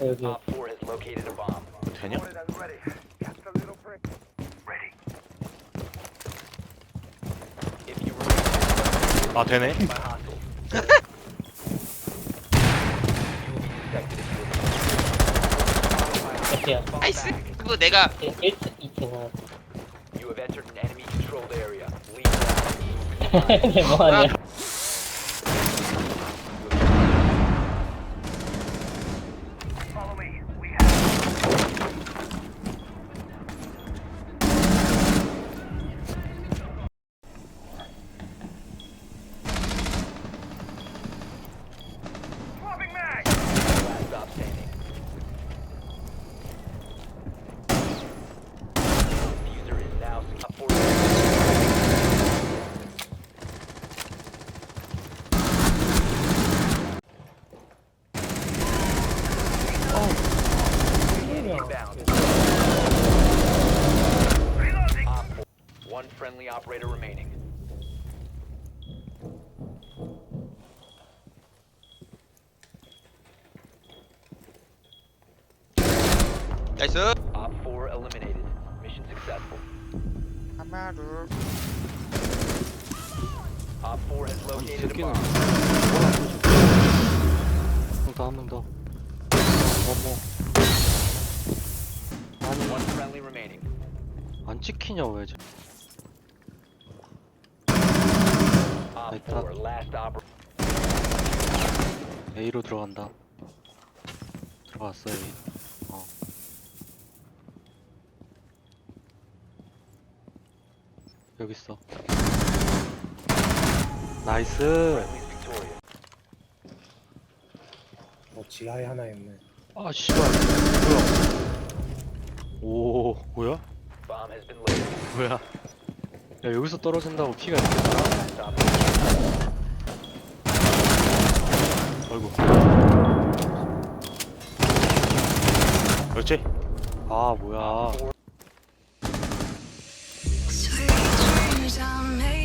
여기. Op 4 has located a bomb. 되냐? If you remain 아 되네. by hostiles, you will be detected if you 어때요? 나이스 그거 내가 1층, 2층은. You have entered an enemy controlled area. Leave now. 네, 뭐하냐. Inbound. Op 4. One friendly operator remaining. 나이스 Op 4 eliminated. Mission successful. 하나둘 Op 4 has located a 새끼는 bomb. 한명 더. 어머. One 안 찍히냐 왜? 저- Op 됐다. 4 last operator. A로 들어간다. 들어갔어 A. 어. 여기 있어. 나이스. Friendly's victorious. 어, 지하에 하나 있네. 아 씨발. 뭐야? 오 뭐야? Bomb has been located. 뭐야? 야 여기서 떨어진다고 피가 operator. 아이고. 그렇지? 아 뭐야? Sweet dreams are made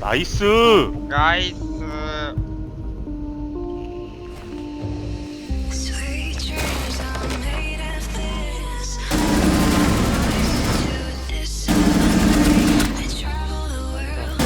나이스. 나이스 Sweet dreams are made of this. To disagree, I travel the world.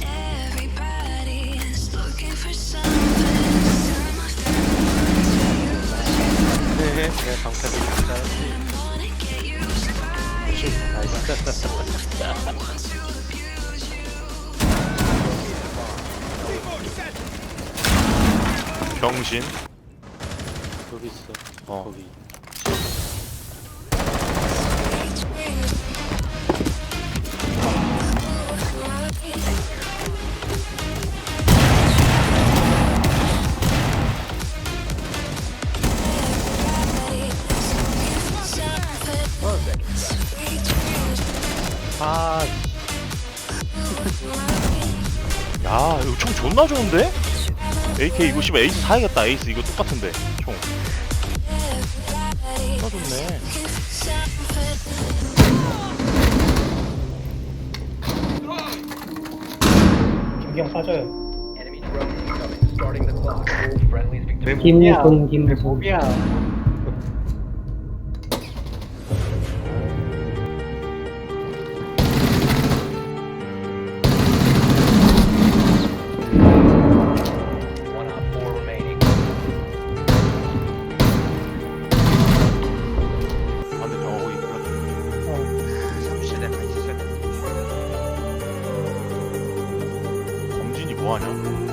Everybody is looking for something. Some of them 네, 네 방패 병신. 여기 있어. 어. 거기. 야, 이거 총 존나 좋은데? AK 이거 씨발 에이스 사야겠다. 에이스 이거 똑같은데. 총. 존나 좋네. 김경 빠져요. Enemy drone incoming. Starting the clock. All friendlies victorious. 김동, 김동.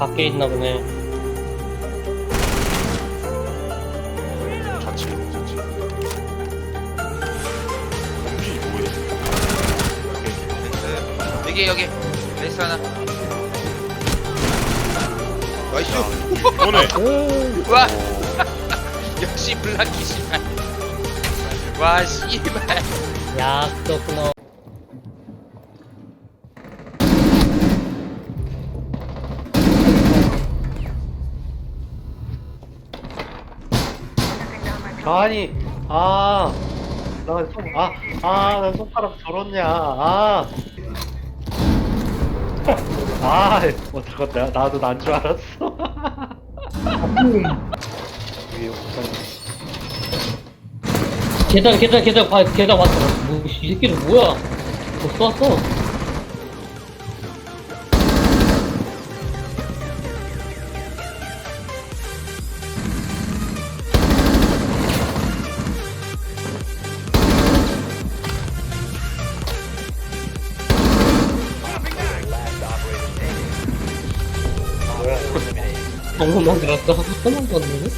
밖에 있나 보네. 좌측 좌측 공기 뭐해 여기 여기. 레이스 하나. 나이스. 이거네 와. 역시 블락키 씨발 와 씨발. 야, 그렇구나. 아니 아. 나 손, 아, 아, 나 손가락 저렇냐, 아. 아, 어, 저거 나, 나도 난 줄 알았어. 위에 옥상. 계단, 계단, 계단, 봐, 계단 왔어. 뭐, 이 새끼는 뭐야? 벌써 왔어. 방금 만들었어. 한번 봤는데?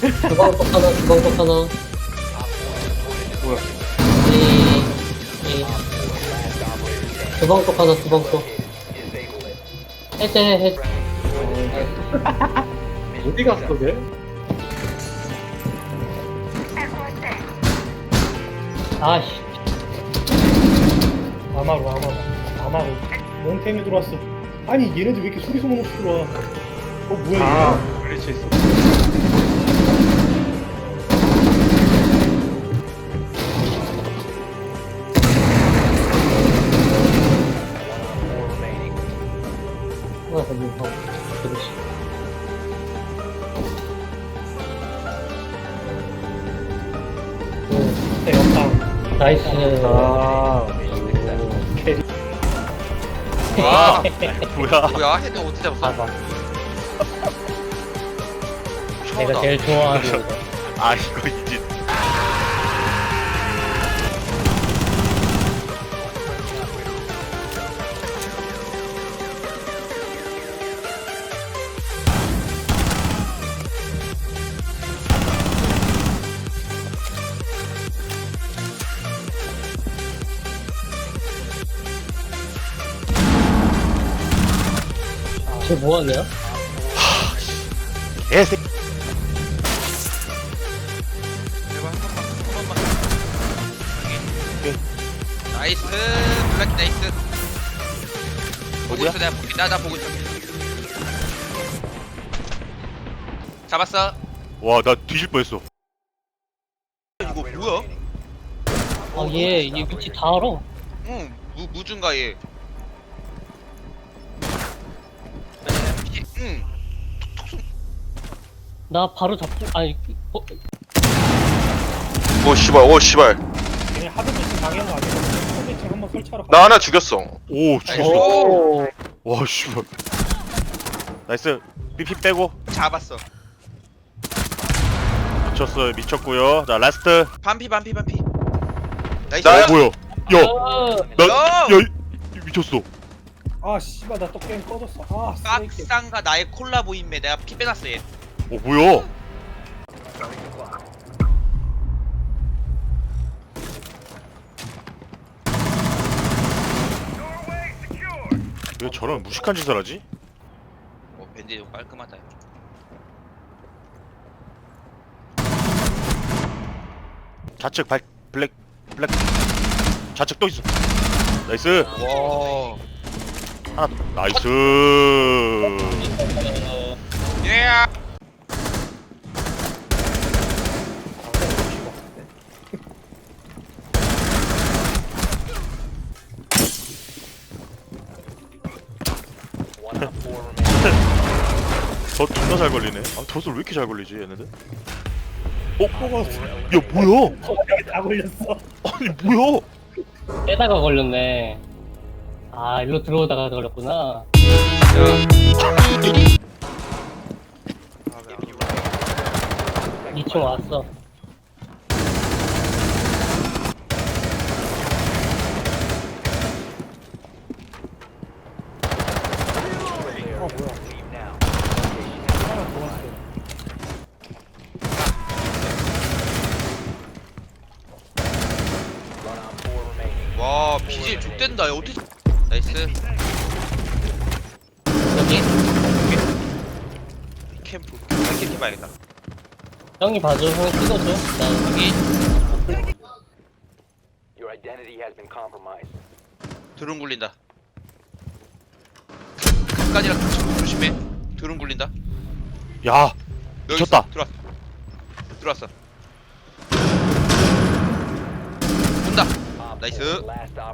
주방떡 하나, 주방떡 하나. 뭐야? 이, 이. 주방떡 하나, 주방떡. 해제, 해제. 어디 갔어, 걔? 아씨. 아마로 아마로 아마로 몬템이 들어왔어 아니 얘네들 왜 이렇게 소리 소문 없이 들어와 어 뭐야 이거 아, 그렇지 있어. 하나 더 뭐, 그렇지. 오, 네, 옆방 나이스. 아, 와 뭐야? 뭐야 헤드 어떻게 잡았어 봐봐. 내가 제일 좋아하는 거. 아 이거 이제 개새. 제발 한 번만 한 번만 여기 나이스 블락키 나이스 보고 어디야? 있어 내가 보고 나나 보고 있어 잡았어 와나 뒤질 뻔했어. 이거 뭐야 아, 얘, 얘 위치 다 알아. 응 무, 무준가 얘 나 바로 잡고, 아니, 어, 오 씨발 오 씨발 얘네 하드 배치 당한 거 아니야 하드 배치 한번 설치하러 가 나 하나 죽였어 오 죽었어. 오 와 씨발. 나이스. BP 빼고 잡았어 미쳤어요. 미쳤고요. 자 라스트. 반피 반피 반피 나이스 나- 어 뭐야? 야, 어, 나, 야! 야, 이- 미쳤어. 아 씨발 나 또 게임 꺼졌어 아 쓰레기 빡상과 나의 콜라보 인매 내가 피 빼놨어 얘 어 뭐야? 왜 저런 무식한 짓을 하지? 어, 밴디 좀 깔끔하다 좌측 발 블랙 블랙 좌측 또 있어. 나이스. 와 하나 더. 나이스. 예. One op four remaining. 저 존나 잘 걸리네. 아, 덫을 왜 이렇게 잘 걸리지 얘네들? 어? 꺼졌어 야 뭐야? 다 걸렸어 아니 뭐야? 빼다가 걸렸네. 아, 일로 들어오다가 걸렸구나. 이총 왔어. 아 뭐야 Leave now. 하나 더 왔어 야 어떻게 나이스. 여기? 캠프. 캠프 해봐야겠다. 형이 봐줘. 형이 찍어줘. 나 여기. Your identity has been compromised. 드론 굴린다. 가까지랑 조심해. 드론 굴린다. 야 여기 미쳤다. 있어. 들어왔어. 들어왔어. 온다. Op last op